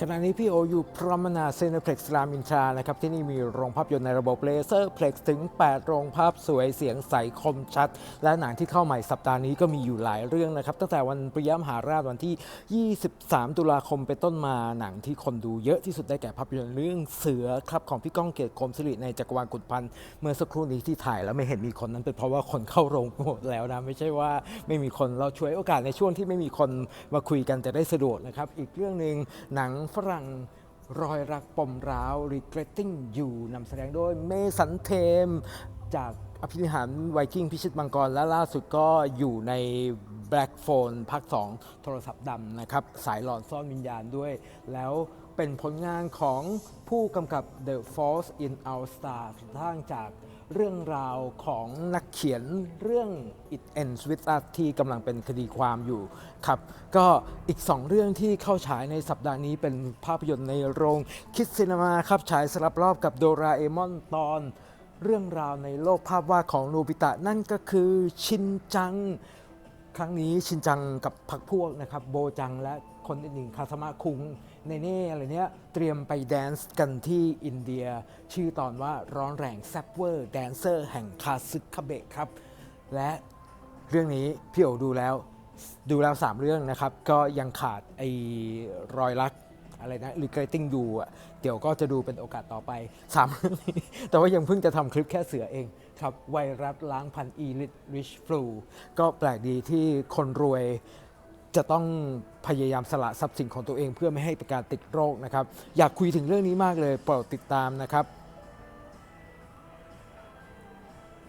ขณะนี้พี่โออยู่พรมนาเซนเพล็กซ์รามอินทรานะครับ ที่นี่มีโรงภาพยนตร์ในระบบเลเซอร์เพล็กซ์ถึง 8 โรงภาพสวยเสียงใสคมชัด และหนังที่เข้าใหม่สัปดาห์นี้ก็มีอยู่หลายเรื่องนะครับ ตั้งแต่วันปริยมหาราชวันที่ 23 ตุลาคมเป็นต้นมาหนังที่คนดูเยอะที่สุดได้แก่ภาพยนตร์เรื่องเสือครับของพี่ก้องเกียรติคมสิริในจักรวาลกุดพันธ์เมื่อสักครู่นี้ที่ถ่ายแล้วไม่เห็นมีคนนั้นเป็นเพราะว่าคนเข้าโรงหมดแล้วนะไม่ใช่ว่าไม่มีคนเราช่วยโอกาสในช่วงที่ไม่มีคนมาคุยกันจะได้สะดวกนะครับอีกเรื่องหนึ่งหนังฝรั่งรอยรักปมร้าว Regretting You นำแสดงโดยเมสันเทม จากอภินิหารไวกิ้งพิชิตมังกร และล่าสุดก็อยู่ใน Black Phone ภาค2 โทรศัพท์ดำนะครับ สายหลอนซ่อนวิญญาณด้วย แล้วเป็นผลงานของผู้กำกับ The Force in Our Star สร้างจาก เรื่องราวของนักเขียนเรื่อง It Ends With Us ที่กำลังเป็นคดีความอยู่ครับ ก็อีก 2 เรื่องที่เข้าฉายในสัปดาห์นี้เป็นภาพยนตร์ในโรงคิดซีนมาครับฉายสลับรอบกับโดราเอมอนตอน เรื่องราวในโลกภาพวาดของโนบิตะนั่นก็คือชินจัง ครั้งนี้ชินจังกับพักพวกนะครับโบจังและคนอื่นๆคาสมะคุงเนเน่อะไรเนี้ยเตรียมไปแดนซ์กันที่อินเดีย ชื่อตอนว่าร้อนแรงแซปเวอร์แดนเซอร์แห่งคาซึคาเบะครับ และเรื่องนี้พี่โอดูแล้วดูแล้ว 3 เรื่องนะครับ ก็ยังขาดไอ้รอยรัก อะไรนะ regretting you อะเดี๋ยวก็จะดูเป็นโอกาสต่อไป3เรื่องนี้แต่ว่ายังเพิ่งจะทำคลิปแค่เสือเองครับไวรัสล้างพันอีลิทริชฟลูก็แปลกดีที่คนรวยจะต้องพยายามสละทรัพย์สินของตัวเองเพื่อไม่ให้เป็นการติดโรคนะครับ อยากคุยถึงเรื่องนี้มากเลยโปรดติดตามนะครับ